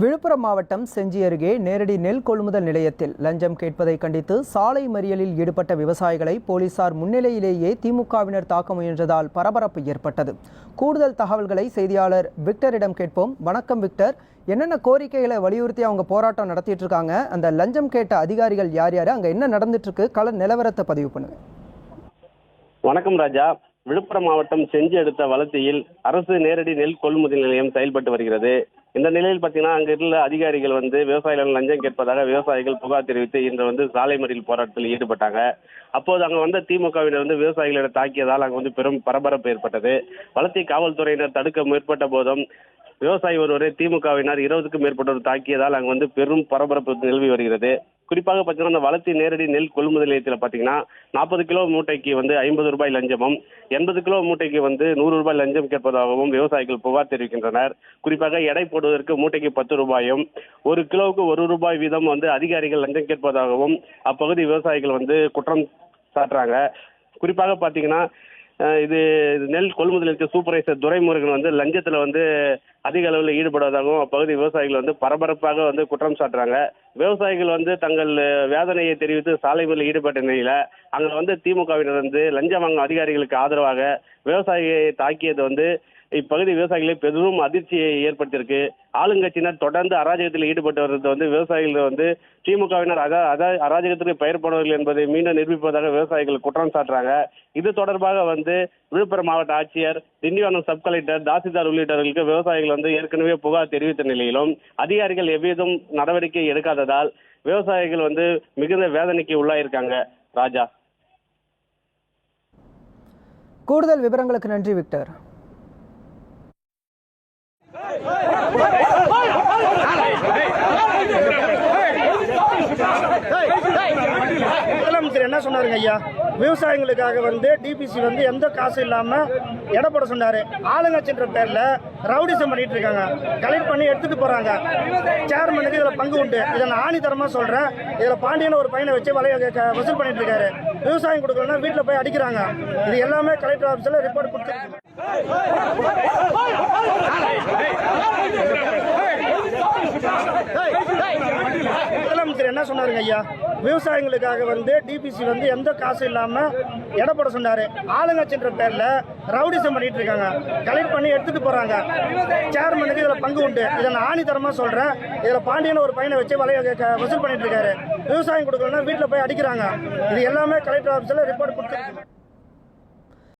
விழுப்புரம் மாவட்டம் செஞ்சி அருகே நேரடி நெல் கொள்முதல் நிலையத்தில் லஞ்சம் கேட்பதை கண்டித்து சாலை மறியலில் ஈடுபட்ட விவசாயிகளை போலீசார் முன்னிலையிலேயே திமுகவினர் தாக்க முயன்றதால் பரபரப்பு ஏற்பட்டது. கூடுதல் தகவல்களை செய்தியாளர் விக்டரிடம் கேட்போம். வணக்கம் விக்டர். என்னென்ன கோரிக்கைகளை வலியுறுத்தி அவங்க போராட்டம் நடத்திட்டு இருக்காங்க அந்த லஞ்சம் கேட்ட அதிகாரிகள் யார் யார்? அங்கே என்ன நடந்துட்டு இருக்கு கள நிலவரத்தை பதிவு பண்ணுங்க. வணக்கம் ராஜா. விழுப்புரம் மாவட்டம் செஞ்சு எடுத்த வளர்த்தியில் அரசு நேரடி நெல் கொள்முதல் நிலையம் செயல்பட்டு வருகிறது. இந்த நிலையில் பார்த்தீங்கன்னா அங்கு உள்ள அதிகாரிகள் வந்து விவசாயிகள் லஞ்சம் கேட்பதாக விவசாயிகள் புகார் தெரிவித்து இன்று வந்து சாலை மறியல் போராட்டத்தில் ஈடுபட்டாங்க. அப்போது அங்க வந்த திமுகவினர் வந்து விவசாயிகளை தாக்கியதால் அங்கே வந்து பெரும் பரபரப்பு ஏற்பட்டது. வளர்த்தி காவல்துறையினர் தடுக்க முற்பட்ட போதும் விவசாயி ஒருவரை திமுகவினர் இருபதுக்கும் மேற்பட்டோர் தாக்கியதால் அங்கு வந்து பெரும் பரபரப்பு நிலவி வருகிறது. குறிப்பாக பார்த்தீங்கன்னா அந்த வளர்ச்சி நேரடி நெல் கொள்முதல் நிலையத்தில் பார்த்தீங்கன்னா நாற்பது கிலோ மூட்டைக்கு வந்து ஐம்பது ரூபாய் லஞ்சமும் எண்பது கிலோ மூட்டைக்கு வந்து நூறு ரூபாய் லஞ்சம் கேட்பதாகவும் விவசாயிகள் புகார் தெரிவிக்கின்றனர். குறிப்பாக எடை போடுவதற்கு மூட்டைக்கு பத்து ரூபாயும் ஒரு கிலோவுக்கு ஒரு ரூபாய் வீதம் வந்து அதிகாரிகள் லஞ்சம் கேட்பதாகவும் அப்பகுதி விவசாயிகள் வந்து குற்றம் சாட்டுறாங்க. குறிப்பாக பார்த்தீங்கன்னா இது நெல் கொள்முதல் இருக்க சூப்பர்வைசர் துரைமுருகன் வந்து லஞ்சத்தில் வந்து அதிக அளவில் ஈடுபடுவதாகவும் அப்பகுதி விவசாயிகள் வந்து பரபரப்பாக வந்து குற்றம் சாட்டுறாங்க. விவசாயிகள் வந்து தங்கள் வேதனையை தெரிவித்து சாலை மறியலில் ஈடுபட்ட நிலையில அங்க வந்து திமுகவினர் வந்து லஞ்சம் வாங்கும் அதிகாரிகளுக்கு ஆதரவாக விவசாயியை தாக்கியது வந்து இப்பகுதி விவசாயிகளை பெரும் அதிர்ச்சியை ஏற்படுத்தியிருக்கு. ஆளுங்கட்சியினர் தொடர்ந்து அராஜகத்தில் ஈடுபட்டு வருவது வந்து விவசாயிகள் வந்து திமுகவினர் அத அத அராஜகத்திற்கு பெயர் போனவர்கள் என்பதை மீண்டும் நிரூபிப்பதாக விவசாயிகள் குற்றம் சாட்டுறாங்க. இது தொடர்பாக வந்து விழுப்புரம் மாவட்ட ஆட்சியர் திண்டிவனம் சப் கலெக்டர் தாசில்தார் உள்ளிட்டவர்களுக்கு விவசாயிகள் வந்து ஏற்கனவே புகார் தெரிவித்த நிலையிலும் அதிகாரிகள் எவ்விதம் நடவடிக்கை எடுக்காததால் விவசாயிகள் வந்து மிகுந்த வேதனைக்கு உள்ளாயிருக்காங்க. ராஜா. கூடுதல் விவரங்களுக்கு நன்றி விக்டர். முதலமைச்சர் என்ன சொன்னாருங்க ஐயா? விவசாயிகளுக்காக வந்து டிபிசி வந்து எந்த காசு இல்லாமல் எடை போட சொன்னாரு. ஆளுங்கட்சின்ற பேரில் ரவுடிசம் பண்ணிட்டு இருக்காங்க. கலெக்ட் பண்ணி எடுத்துகிட்டு போகிறாங்க சேர்மனுக்கு இதில் பங்கு உண்டு. இதை நான் ஆணித்தரமா சொல்கிறேன் இதில் பாண்டியன் ஒரு பையனை வச்சு வலைய க- வசூல் பண்ணிட்டு இருக்காரு. விவசாயம் கொடுக்கலன்னா வீட்டில் போய் அடிக்கிறாங்க. இது எல்லாமே கலெக்டர் ஆஃபீஸில் ரிப்போர்ட் கொடுத்துருக்கு முதலமைச்சர் என்ன சொன்னாருங்க ஐயா? விவசாயிகளுக்காக வந்து டிபிசி வந்து எந்த காசு இல்லாமல் எடை சொன்னார். ஆளுங்கட்சின்ற பேரில் ரவுடிசம் பண்ணிட்டு இருக்காங்க. கலெக்ட் பண்ணி எடுத்துட்டு போகிறாங்க சேர்மனுக்கு இதில் பங்கு உண்டு. இதை நான் ஆணித்தரமாக சொல்கிறேன் இதில் பாண்டியன் ஒரு பையனை வச்சு வலைய க- வசூல் பண்ணிட்டு இருக்காரு. விவசாயம் கொடுக்கலன்னா வீட்டில் போய் அடிக்கிறாங்க. இது எல்லாமே கலெக்டர் ஆஃபீஸில் ரிப்போர்ட் கொடுத்து